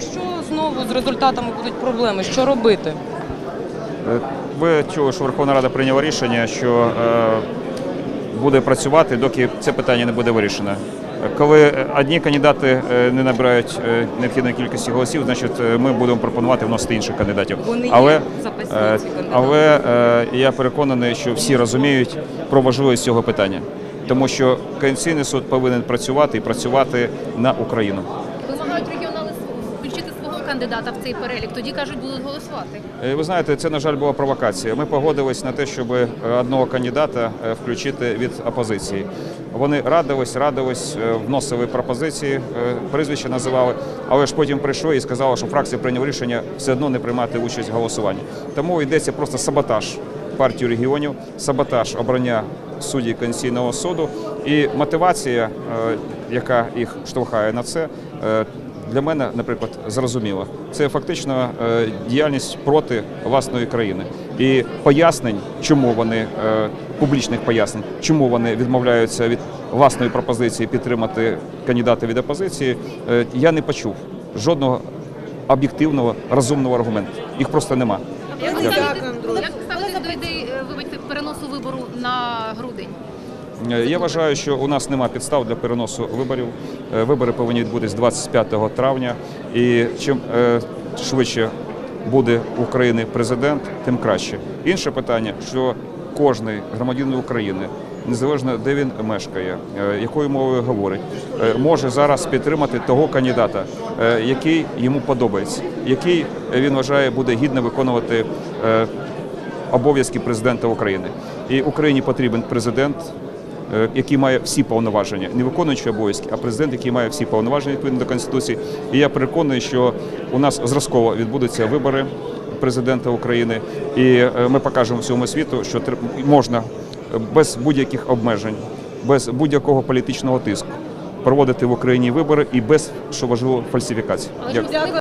якщо знову з результатами будуть проблеми, що робити? Е, Ви чули, що Верховна Рада прийняла рішення, що е, буде працювати, доки це питання не буде вирішено. Коли е, одні кандидати не набирають необхідної кількості голосів, значить ми будемо пропонувати вносити інших кандидатів. Вони але але е, я переконаний, що всі розуміють про важливість цього питання, тому що Конституційний суд повинен працювати і працювати на Україну. Кандидата в цей перелік. Тоді кажуть, будуть голосувати. Е, Ви знаєте, це на жаль була провокація. Ми погодились на те, щоб е, одного кандидата е, включити від опозиції. Вони радились, радились, вносили пропозиції, прізвища називали, але ж потім прийшли і сказали, що фракція прийняла рішення все одно не приймати участь в голосуванні. Тому йдеться просто саботаж партії регіонів, саботаж обрання суддів Конституційного суду і мотивація, яка їх штовхає на це. Е, для мене, наприклад, зрозуміло. Це фактично е, діяльність проти власної країни і пояснень, чому вони е, публічних пояснень, чому вони відмовляються від власної пропозиції підтримати кандидата від опозиції. е, Я не почув жодного об'єктивного розумного аргументу. Їх просто нема. Як ставитеся до ідеї е, вибачте, переносу вибору на грудень? Е, Я вважаю, що у нас нема підстав для переносу виборів. Е, Вибори повинні відбутись 25 травня. І чим е, швидше буде України президент, тим краще. Інше питання, що кожний громадянин України, незалежно де він мешкає, якою мовою говорить, може зараз підтримати того кандидата, який йому подобається, який він вважає буде гідно виконувати обов'язки президента України. І Україні потрібен президент, який має всі повноваження, не виконуючи обов'язки, а президент, який має всі повноваження відповідно до конституції. І я переконаний, що у нас зразково відбудуться вибори президента України, і е, ми покажемо всьому світу, що можна е, без будь-яких обмежень, без будь-якого політичного тиску проводити в Україні вибори і без що важливо фальсифікацій. Дякую.